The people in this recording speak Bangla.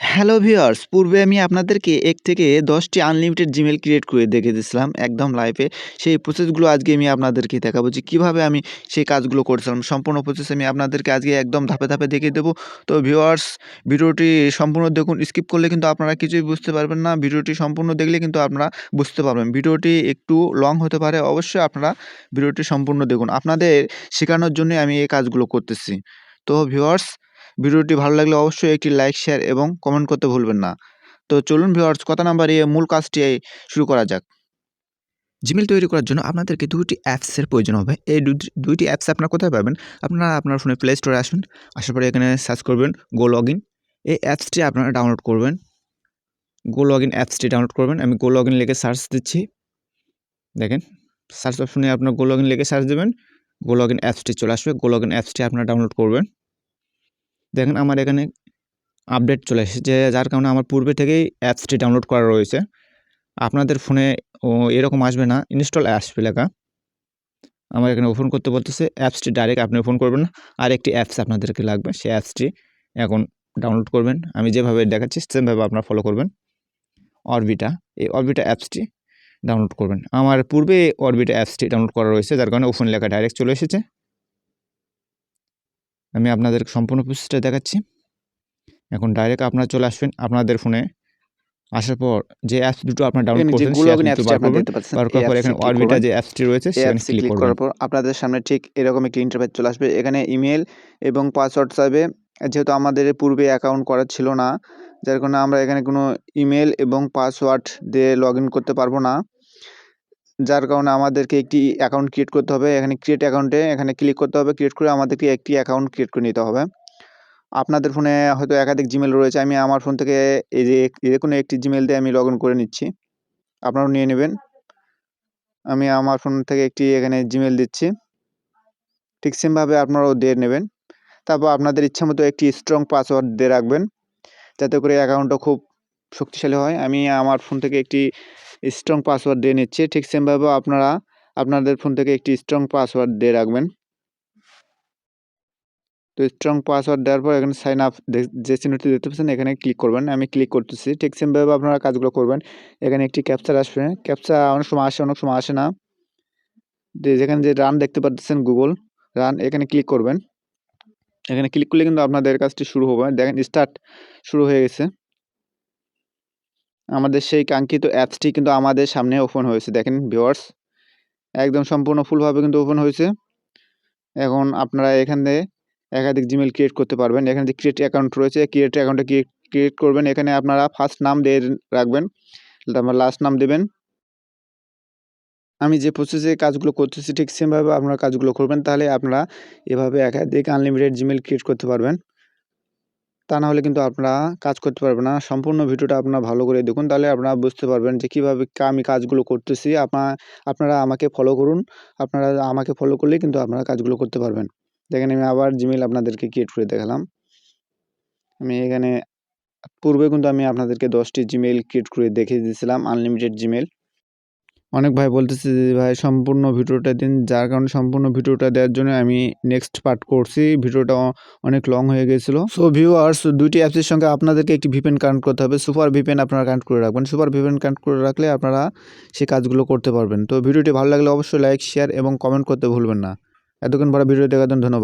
হ্যালো ভিওর্স পূর্বে আমি আপনাদেরকে এক থেকে দশটি আনলিমিটেড জিমেল ক্রিয়েট করে দেখে দিয়েছিলাম একদম লাইভে সেই প্রসেসগুলো আজকে আমি আপনাদেরকে দেখাবো যে কীভাবে আমি সেই কাজগুলো করেছিলাম। সম্পূর্ণ প্রসেস আমি আপনাদেরকে আজকে একদম ধাপে ধাপে দেখিয়ে দেবো। তো ভিউয়ার্স ভিডিওটি সম্পূর্ণ দেখুন স্কিপ করলে কিন্তু আপনারা কিছুই বুঝতে পারবেন না। ভিডিওটি সম্পূর্ণ দেখলে কিন্তু আপনারা বুঝতে পারবেন। ভিডিওটি একটু লং হতে পারে, অবশ্যই আপনারা ভিডিওটি সম্পূর্ণ দেখুন। আপনাদের শেখানোর জন্য আমি এই কাজগুলো করতেছি। তো ভিউয়ার্স ভিডিওটি ভালো লাগলে অবশ্যই একটি লাইক, শেয়ার এবং কমেন্ট করতে ভুলবেন না। তো চলুন ভিউয়ার্স, কথা নাম্বার এ মূল কাজটি শুরু করা যাক। জিমেল তৈরি করার জন্য আপনাদেরকে দুটি অ্যাপসের প্রয়োজন হবে। এই দুইটি অ্যাপস আপনারা কোথায় পাবেন? আপনারা আপনার ফোনে প্লে স্টোরে আসুন, আসার পরে এখানে সার্চ করবেন গো লগ ইন এই অ্যাপসটি আপনারা ডাউনলোড করবেন। গো লগ ইন অ্যাপসটি ডাউনলোড করবেন। আমি গো লগ ইন লিখে সার্চ দিচ্ছি। দেখেন, সার্চ অপশনে আপনার গো লগ ইন লিখে সার্চ দেবেন। গো লগ ইন অ্যাপসটি চলে আসবে। গো লগ ইন অ্যাপসটি আপনারা ডাউনলোড করবেন। দেখেন আমার এখানে আপডেট চলে এসেছে যার কারণে আমার পূর্বে থেকেই অ্যাপসটি ডাউনলোড করা রয়েছে। আপনাদের ফোনে ও এরকম আসবে না ইনস্টল আসবে লেখা। আমার এখানে ওপেন করতে বলতেছে অ্যাপসটি ডাইরেক্ট আপনি ওপেন করবেন না আর একটি অ্যাপস আপনাদেরকে লাগবে, সেই অ্যাপসটি এখন ডাউনলোড করবেন। আমি যেভাবে দেখাচ্ছি সেমভাবে আপনারা ফলো করবেন। অরবিটা এই অরবিটা অ্যাপসটি ডাউনলোড করবেন। আমার পূর্বে অরবিটা অ্যাপসটি ডাউনলোড করা রয়েছে, যার কারণে ওপেন লেখা ডাইরেক্ট চলে এসেছে। আমি আপনাদের সম্পূর্ণ প্রসেসটা দেখাচ্ছি। এখন ডাইরেক্ট আপনারা চলে আসবেন আপনাদের ফোনে আসার পর যে অ্যাপস দুটো আপনারা ডাউনলোড করছেন বার করার পর এখানে অরবিটা যে অ্যাপসটি রয়েছে সেখানে ক্লিক করার পর আপনাদের সামনে ঠিক এরকম একটি ইন্টারফেস চলে আসবে। এখানে ইমেল এবং পাসওয়ার্ড চাইবে। যেহেতু আমাদের পূর্বে অ্যাকাউন্ট করা ছিল না যার কারণে আমরা এখানে কোনো ইমেল এবং পাসওয়ার্ড দিয়ে লগ ইন করতে পারব না। যার কারণে আমাদেরকে একটি অ্যাকাউন্ট ক্রিয়েট করতে হবে। এখানে ক্রিয়েট অ্যাকাউন্টে এখানে ক্লিক করতে হবে। ক্রিয়েট করে আমাদেরকে একটি অ্যাকাউন্ট ক্রিয়েট করে নিতে হবে। আপনাদের ফোনে হয়তো একাধিক জিমেল রয়েছে। আমি আমার ফোন থেকে এই যে যে কোনো একটি জিমেল দিয়ে আমি লগ করে নিচ্ছি। আপনারাও নিয়ে নেবেন। আমি আমার ফোন থেকে একটি এখানে জিমেল দিচ্ছি। ঠিক সেমভাবে আপনারাও দিয়ে নেবেন। তারপর আপনাদের ইচ্ছা মতো একটি স্ট্রং পাসওয়ার্ড দিয়ে রাখবেন। যাতে করে অ্যাকাউন্টটা খুব শক্তিশালী হয়। আমি আমার ফোন থেকে একটি স্ট্রং পাসওয়ার্ড দিয়ে নিচ্ছি। ঠিক সেমভাবে আপনারা আপনাদের ফোন থেকে একটি স্ট্রং পাসওয়ার্ড দিয়ে রাখবেন। তো স্ট্রং পাসওয়ার্ড দেওয়ার পর এখানে সাইন আপ যে চিহ্নটি দেখতে পাচ্ছেন, এখানে ক্লিক করবেন। আমি ক্লিক করতেছি। ঠিক সেমভাবে আপনারা কাজগুলো করবেন। এখানে একটি ক্যাপচার আসবে। ক্যাপচার অনেক সময় আসে, অনেক সময় আসে না। যেখানে যে রান দেখতে পাচ্ছেন গুগল রান এখানে ক্লিক করবেন। এখানে ক্লিক করলে কিন্তু আপনাদের কাজটি শুরু হবে। দেখেন স্টার্ট শুরু হয়ে গেছে। আমাদের সেই কাঙ্ক্ষিত অ্যাপসটি কিন্তু আমাদের সামনে ওপেন হয়েছে। দেখেন ভিওয়ার্স একদম সম্পূর্ণ ফুলভাবে কিন্তু ওপেন হয়েছে। এখন আপনারা এখান এখানে একাধিক জিমেল ক্রিয়েট করতে পারবেন। এখানে যে ক্রিয়েট অ্যাকাউন্ট রয়েছে ক্রিয়েট অ্যাকাউন্টে ক্রিয়েট করবেন। এখানে আপনারা ফার্স্ট নাম দিয়ে রাখবেন, তারপর লাস্ট নাম দেবেন। আমি যে প্রসেসে কাজগুলো করতেছি, ঠিক সেমভাবে আপনারা কাজগুলো করবেন, তাহলে আপনারা এভাবে একাধিক আনলিমিটেড জিমেল ক্রিয়েট করতে পারবেন। তা না হলে কিন্তু আপনারা কাজ করতে পারবেন না। সম্পূর্ণ ভিডিওটা আপনারা ভালো করে দেখুন, তাহলে আপনারা বুঝতে পারবেন যে কীভাবে আমি কাজগুলো করতেছি। আপনারা আপনারা আমাকে ফলো করুন। আপনারা আমাকে ফলো করলেই কিন্তু আপনারা কাজগুলো করতে পারবেন। দেখেন আমি আবার জিমেল আপনাদেরকে ক্রিয়েট করে দেখালাম। আমি এখানে, পূর্বে কিন্তু আমি আপনাদেরকে দশটি জিমেল ক্রিয়েট করে দেখিয়ে দিয়েছিলাম আনলিমিটেড জিমেল অনেক ভাই বলতেছে যে, ভাই, সম্পূর্ণ ভিডিওটা দিন। যার কারণে সম্পূর্ণ ভিডিওটা দেওয়ার জন্য আমি নেক্সট পার্ট করছি। ভিডিওটা অনেক লং হয়ে গেছিল। সো ভিউয়ার্স দুইটি অ্যাপসের সঙ্গে আপনাদেরকে একটি ভিপেন কানেক্ট করতে হবে। সুপার ভিপেন আপনারা কানেক্ট করে রাখবেন। সুপার ভিপেন কানেক্ট করে রাখলে আপনারা সেই কাজগুলো করতে পারবেন। তো, ভিডিওটি ভালো লাগলে অবশ্যই লাইক শেয়ার এবং কমেন্ট করতে ভুলবেন না। এতক্ষণ পরে ভিডিও দেখার জন্য ধন্যবাদ।